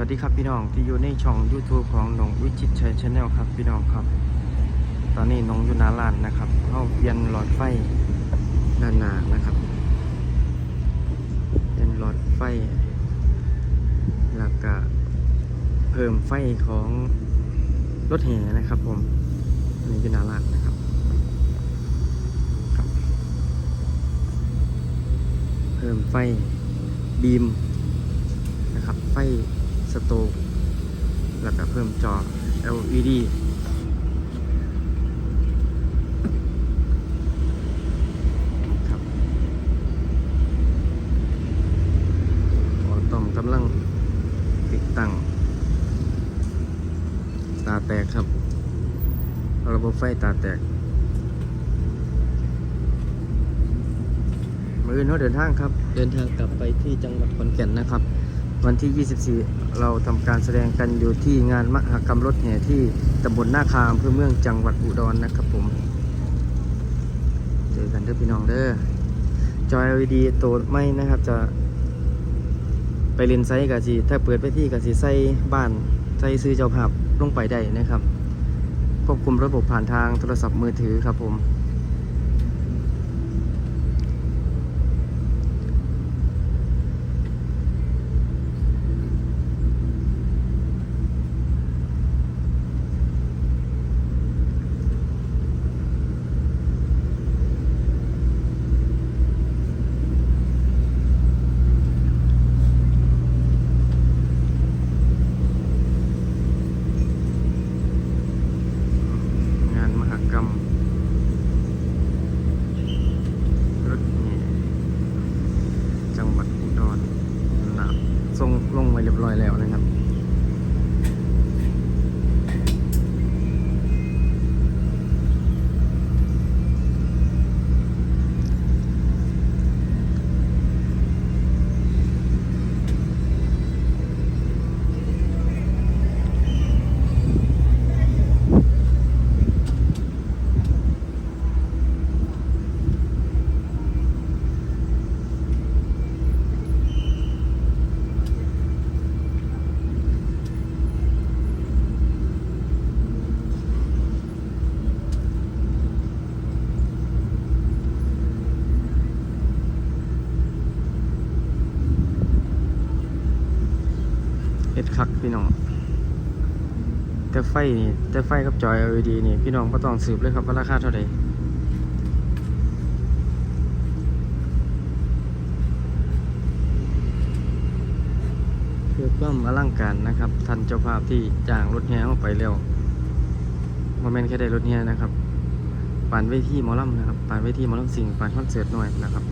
วัสดีครับพี่น้องที่อยู่ในช่อง YouTube ของนงวิจิตชัยชาแนลครับพี่น้องครับ ตอนนี้นงอยู่นาลานนะครับเข้าเปลี่ยนหลอดไฟด้านหน้านะครับเปลี่ยนหลอดไฟแล้วก็เพิ่มไฟของรถแห่นะครับผมอันนี้อยู่นาลานนะครับครับ เพิ่มไฟบีมนะครับไฟ สโตกแล้วก็เพิ่มจอ LED ครับหมอต้อมกำลังติดตั้ง ตาแตกครับ ระบบไฟตาแตกมืออื่นเขาเดินทางครับ เดินทางกลับไปที่จังหวัดขอนแก่นนะครับ วันที่ 24 เราทำการแสดงกันอยู่ที่งานมหกรรมรถแห่ที่ตำบลนาคาอำเภอเมืองจังหวัดอุดรนะครับผม เจอกันเด้อพี่น้องเด้อจอย LED โตไม่นะครับจะไปเล่นไซส์กับสีถ้าเปิดไปที่กับสีใส่บ้านใส่ซื้อเจ้าภาพลงไปได้นะครับควบคุมระบบผ่านทางโทรศัพท์มือถือครับผม งานมหกรรมรถแห่จังหวัดอุดรนะส่งลงไว้เรียบร้อยแล้วนะครับ เฮ็ดคักพี่น้อง แต่ไฟนี่แต่ไฟกับจอย LED นี่พี่น้องก็ต้องสืบเลยครับว่าราคาเท่าไหร่เพื่อความอลังการนะครับ ทันเจ้าภาพที่จ้างรถแห่เข้าไปแล้วโมเมนต์แค่ได้รถแห่นะครับปานเวทีหมอลำนะครับปานเวทีหมอลำสิงปานคอนเสิร์ตหน่อยนะครับ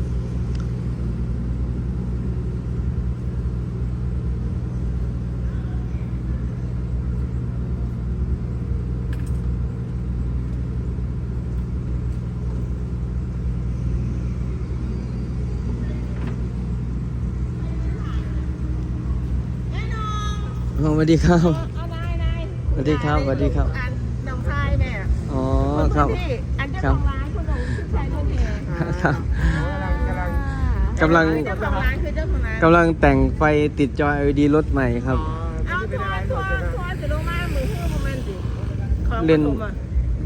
สวัสดีครับ เอาได้ได้สวัสดีครับสวัสดีครับ อันน้องชายแม่อ๋อคนครับ ที่อันเจ้าของร้านคุณน้องชายคนเองครับ กำลัง เจ้าของร้านคือเจ้าของร้านกำลังแต่งไฟติดจอ LED รถใหม่ครับ เอาทัวร์ทัวร์ทัวร์จะลงมามือฮื้อประมาณสิของเล่นปฐมอะ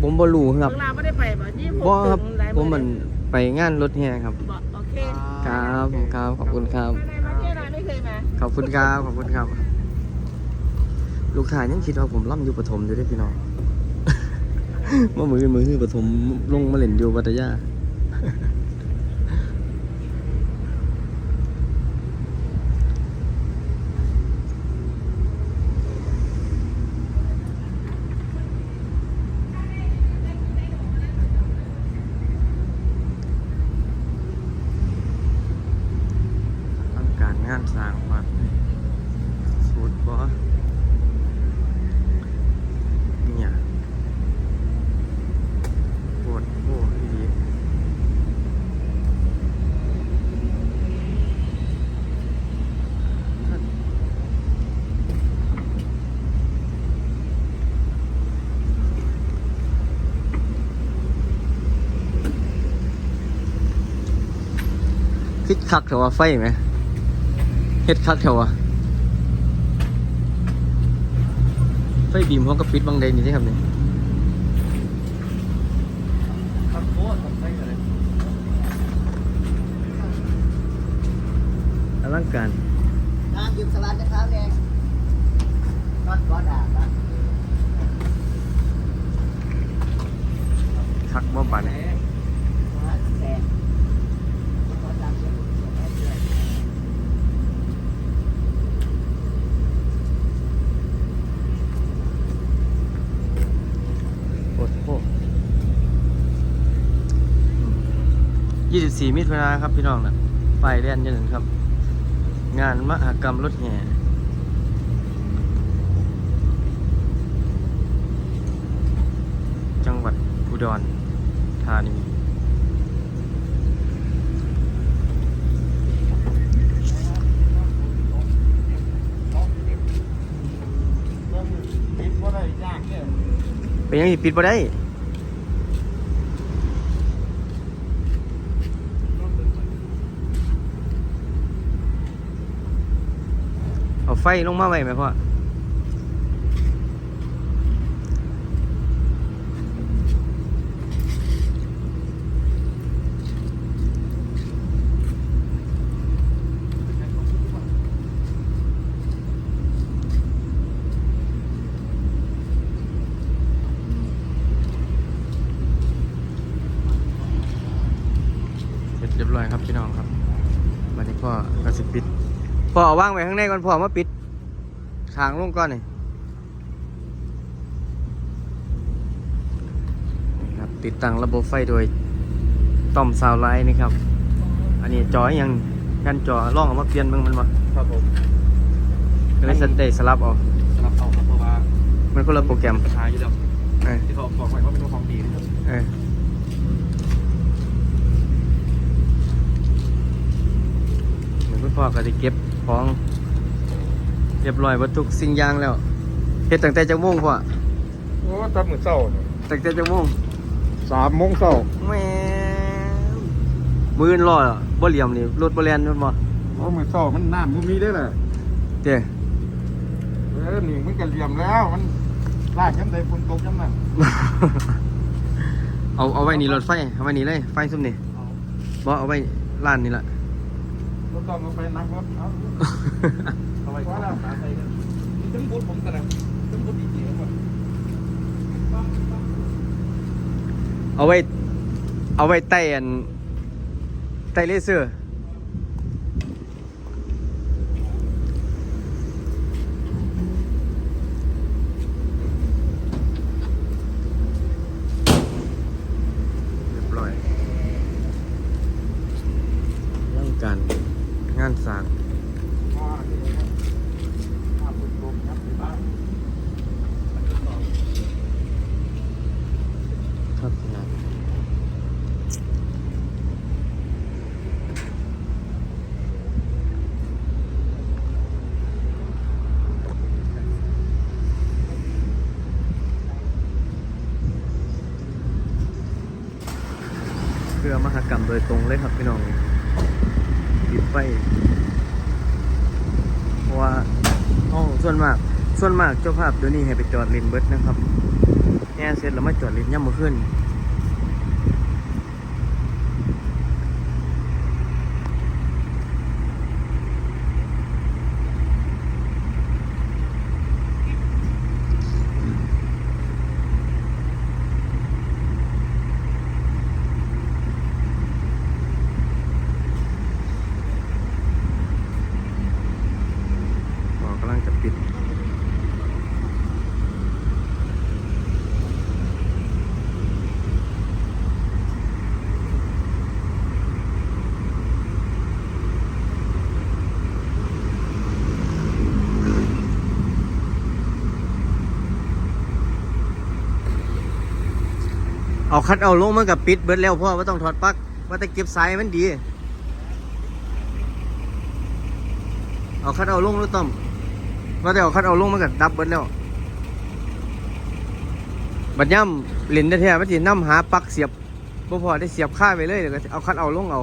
ผมบรูคขรับองเราไม่ได้ไปบ่ยี่สิบหบ่กครับ ถึงหลายผมมันไปงานรถแห่ครับบ่โอเคครับผมครับ ขอบคุณครับ มาในประเทศเราไม่เคยมา ขอบคุณครับ ขอบคุณครับ ลูกถ่ายยังคิดว่าผมล่ำอยู่ปฐมอยู่ได้พี่น้องว่ามือมือปฐมลงมาเล่นอยู่ปัตยา ทำการงานสร้างวัดสูตรบ่เนี่ยปวดโอ้ดี คิดคักเถอะว่าไฟไหมเฮ็ดคักเถอะวะไฟบีมเขาก็ปิดบางใดนี่ได้ครับเนี่ยครับอลังการน้ำจิ้มสลัดนะครับเนี่ยนอดบอดาครับคักบ่ปัน 24 มิถุนายนครับพี่น้องนะไปเรียนยันครับ งานมหกรรมรถแห่จังหวัดอุดรธานีเป็นยังไงปิดบ่ได้ ไฟลงมาไว้ไหมพ่อ เสร็จเรียบร้อยครับพี่น้องครับวันนี้พ่อก็สิปิด พ่ อเอาว่างไว้ข้างในก่อนพ่อมาปิดทางลงก่อนนี่นี่ครับ ติดตั้งระบบไฟโดยต้อมซาวไลท์นี่ครับ อันนี้จออยังกันจอล่องเอามาเปลี่ยนเบิ่งมันวะครับผมก็เลยสเตย์สลับเอาสำหรับเอาครับเพราะว่ามันคนละโปรแกรมปัญหาอยู่แล้วเออที่เขาบอกไว้ว่าเป็นของดีนะครับเออเหมือนคุณพ่อก็จะเก็บ ของเรียบร้อยวัตถุกสิ่งอย่างแล้วเฮ็ดตั้งแต่จักโมงพ่อโอ้ตับมือเศร้าเนี่ยตั้งแต่จักโมงสามโมงเศร้าแหม่มืออนรอดอะบ่เหลี่ยมนี่รถบ่แล่นนู่นบ่โอ้มือเศร้ามันน้ำมันมีได้แหละเจ้เออนี่มันก็เหลี่ยมแล้วมันลากย้ำใดฝนตกย้ำนั่นเอาเอาไว้นี่รถไฟเอาไว้นี่เลยไฟซุ่มนี่บ่เอาไว้ร้านนี่ล่ะ รถต้องเอาไปนักรถเอาเอาไว้ก่อนตาใส่กันถึงบูดผมกันนะต้องบูดดีๆครับเอาไว้ เอาไว้ไต่อันไต่เลเซอร์เรียบร้อยเรื่องการงานสร้างอ่านี่นะครับอ่ากำไปบ้านครับนะเพื่อมหกรรมโดยตรงเลยครับพี่น้อง ปิดไฟเพราะว่าห้องส่วนมาก ส่วนมากเจ้าภาพเดี๋ยวนี้ให้ไปจอดริมเบิดนะครับแง่เสร็จแล้วมาจอดลินย่ำมาขึ้น เอาคัดเอาลงมันกับปิดเบิดแล้วพ่อว่าต้องถอดปลั๊กว่าแต่เก็บสายมันดี เอาคัดเอาลงหรือต้อมว่าแต่เอาคัดเอาลงมันกับดับเบิดแล้วบัดย่ำเล่นได้แท้ๆมันสิน้ำหาปลั๊กเสียบบ่พอได้เสียบค่าไปเลยเดี๋ยวก็เอาคัดเอาลงเอา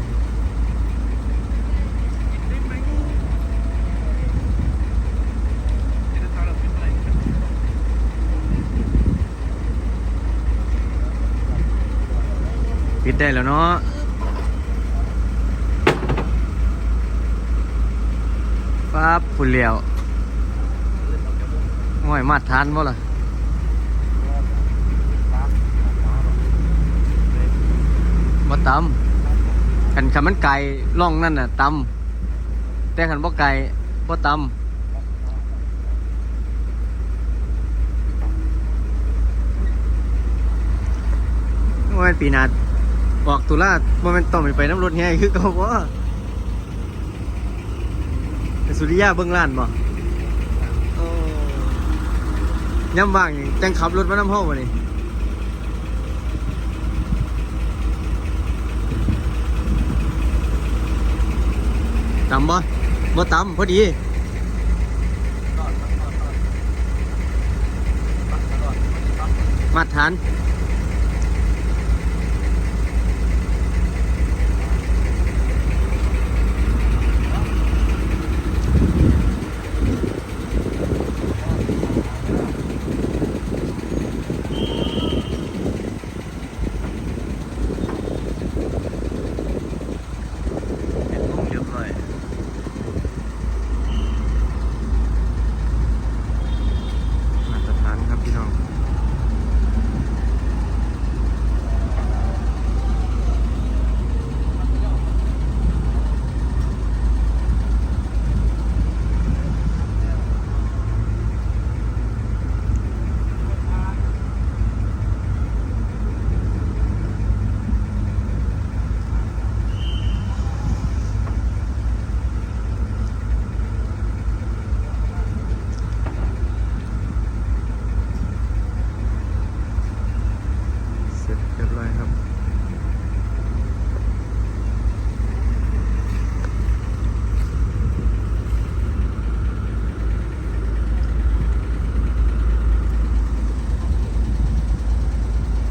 ด ได้แล้วเนาะปั๊บฝุ่นเหลียวง่อยมาดทานบ่ล่ะบ่ตำขันขันมันไก่ล่องนั่นน่ะตำแต่ขันบ่ไก่บ่ตำว่าปีนา ออกตุลาว่ามันต้องไปน้ำรถแห่คือเขาบ่ไปสุริยาเบื้องล้านบ่โอ้ย่ำว่างนี่จังขับรถมาน้ำห้องวะนี่ตำบ่บ่ตำพอดีมาตรฐานเป็นมุมเรียบร้อยมาตรฐานครับพี่น้อง เสร็จเรียบร้อยครับ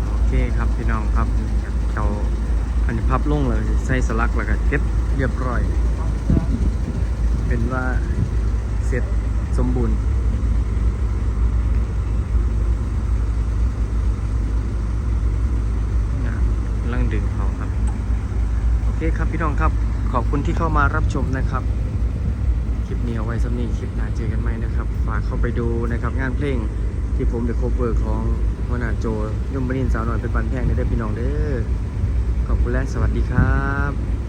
โอเคครับพี่น้องครับเราอันนี้พับลงเลักแล้วก็เก็บเรียบร้อย เป็นว่าเสร็จสมบูรณ์นะลังดึงเขาครับ โอเคครับพี่น้องครับ ขอบคุณที่เข้ามารับชมนะครับ คลิปนี้เอาไว้สำนีคลิปหน้าเจอกันไหมนะครับ ฝากเข้าไปดูนะครับ งานเพลงที่ผมเดอะโคเวอร์ของวนาโจยมบรินสาวหน่อยเป็นบันแพงได้พี่น้องเด้อ ขอบคุณและสวัสดีครับ